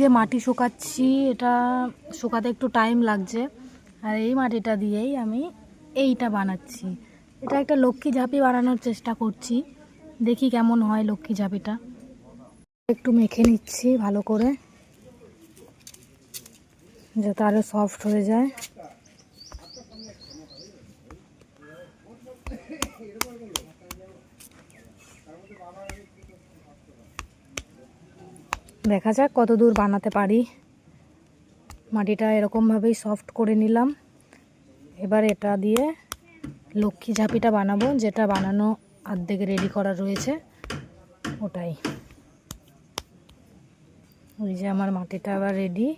যে মাটি শুকাচ্ছি, এটা শুকাতে একটু টাইম লাগছে। আর এই মাটিটা দিয়েই আমি এইটা বানাচ্ছি। এটা একটা লক্ষ্মী ঝাঁপি বানানোর চেষ্টা করছি। দেখি কেমন হয় লক্ষ্মী ঝাঁপিটা। একটু মেখে নিচ্ছি ভালো করে, যাতে আরও সফট হয়ে যায়। দেখা যাক কত দূর বানাতে পারি। মাটিটা এরকমভাবেই সফট করে নিলাম। এবার এটা দিয়ে লক্ষ্মী ঝাঁপিটা বানাবো, যেটা বানানো অর্ধেক রেডি করা রয়েছে। ওটাই। ওই যে আমার মাটিটা আবার রেডি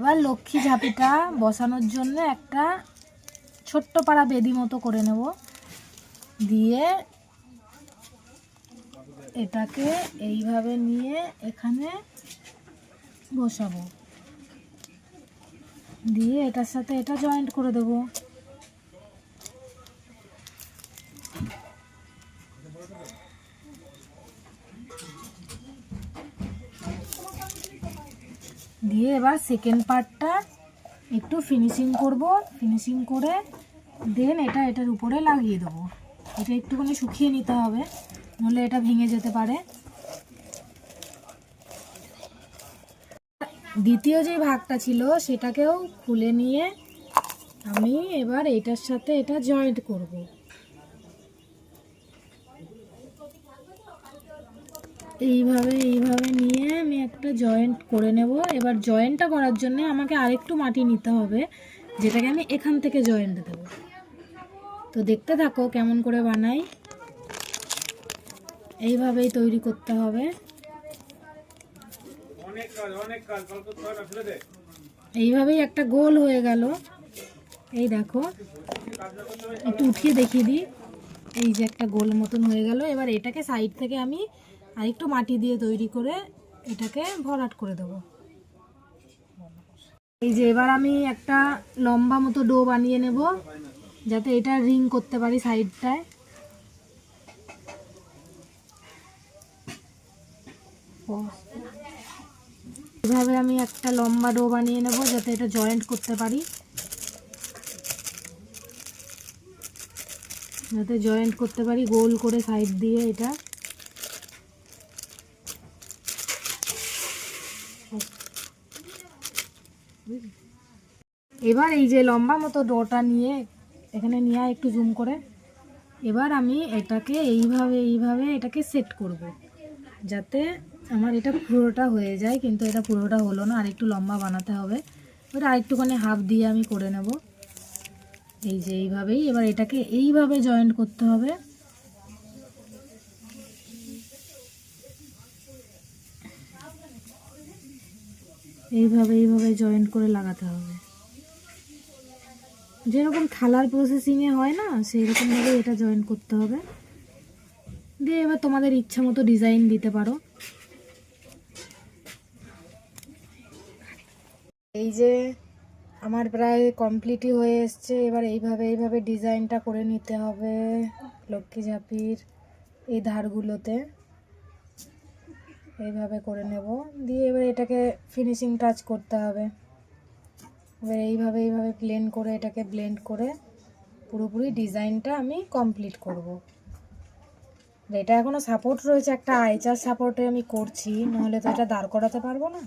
এবার লক্ষ্মী ঝাঁপিটা বসানোর জন্য একটা ছোট্ট পাড়া বেদি মতো করে নেব। দিয়ে এটাকে এইভাবে নিয়ে এখানে বসাবো। দিয়ে এটার সাথে এটা জয়েন্ট করে দেবো। দিয়ে এবার সেকেন্ড পার্টটা একটু ফিনিশিং করব। ফিনিশিং করে দেন এটা এটার উপরে লাগিয়ে দেবো। এটা একটুখানি শুকিয়ে নিতে হবে নাহলে এটা ভেঙে যেতে পারে। দ্বিতীয় যে ভাগটা ছিল, সেটাকেও খুলে নিয়ে আমি এবার এটার সাথে এটা জয়েন্ট করব। এইভাবে এইভাবে নিয়ে আমি একটা জয়েন্ট করে নেব। এবার জয়েন্টটা করার জন্য আমাকে আরেকটু মাটি নিতে হবে যেটাকে আমি এখান থেকে জয়েন্ট দেব। তো দেখতে থাকো কেমন করে বানাই। এইভাবেই তৈরি করতে হবে। এইভাবেই একটা গোল হয়ে গেল। এই দেখো একটু উঠিয়ে দেখিয়ে দিই। এই যে একটা গোল মতন হয়ে গেল। এবার এটাকে সাইড থেকে আমি আরেকটু মাটি দিয়ে তৈরি করে এটাকে ভরাট করে দেবো। এই যে এবার আমি একটা লম্বা মতো ডো বানিয়ে নেব, যাতে এটা রিং করতে পারি সাইডটায়। এভাবে আমি একটা লম্বা ডো বানিয়ে নেব, যাতে এটা জয়েন্ট করতে পারি। যাতে জয়েন্ট করতে পারি গোল করে সাইড দিয়ে এটা। এবার এই যে লম্বা মতো ডোটা নিয়ে এখানে নিয়ে একটু জুম করে। এবার আমি এটাকে এইভাবে এইভাবে এটাকে সেট করব। যাতে আমার এটা পুরোটা হয়ে যায়, কিন্তু এটা পুরোটা হলো না আর একটু লম্বা বানাতে হবে। ওটা আরেকটুখানি হাফ দিয়ে আমি করে নেব। এই যে এইভাবেই এবার এটাকে এইভাবে জয়েন্ট করতে হবে। এইভাবে এইভাবে জয়েন্ট করে লাগাতে হবে। যেরকম থালার প্রসেসিংয়ে হয় না সেই রকমভাবে এটা জয়েন করতে হবে। দিয়ে এবার তোমাদের ইচ্ছা মতো ডিজাইন দিতে পারো। এই যে আমার প্রায় কমপ্লিটই হয়ে এসছে, এবার এইভাবে এইভাবে ডিজাইনটা করে নিতে হবে লক্ষ্মী ঝাঁপির এই ধারগুলোতে। এইভাবে করে নেব। দিয়ে এবার এটাকে ফিনিশিং টাচ করতে হবে। এবার এইভাবে এইভাবে প্লেন করে এটাকে ব্লেন্ড করে পুরোপুরি ডিজাইনটা আমি কমপ্লিট করব। এটা এখনও সাপোর্ট রয়েছে একটা আইচার সাপোর্টে আমি করছি, নাহলে তো এটা দাঁড় করাতে পারব না।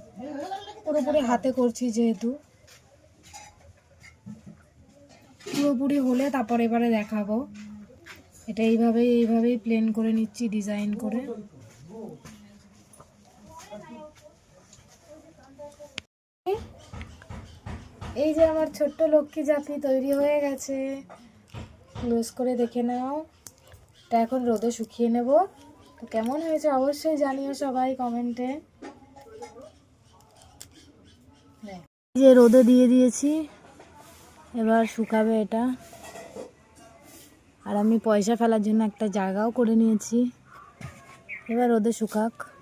পুরোপুরি হাতে করছি যেহেতু। পুরোপুরি হলে তারপর এবারে দেখাবো। এটা এইভাবেই এইভাবেই প্লেন করে নিচ্ছি ডিজাইন করে। এই যে আমার ছোট্ট লক্ষ্মী জাপি তৈরি হয়ে গেছে। ক্লোজ করে দেখে নাও। এটা এখন রোদে শুকিয়ে নেব। তো কেমন হয়েছে অবশ্যই জানিও সবাই কমেন্টে। যে রোদে দিয়ে দিয়েছি। এবার শুকাবে এটা। আর আমি পয়সা ফেলার জন্য একটা জায়গাও করে নিয়েছি। এবার রোদে শুকাক।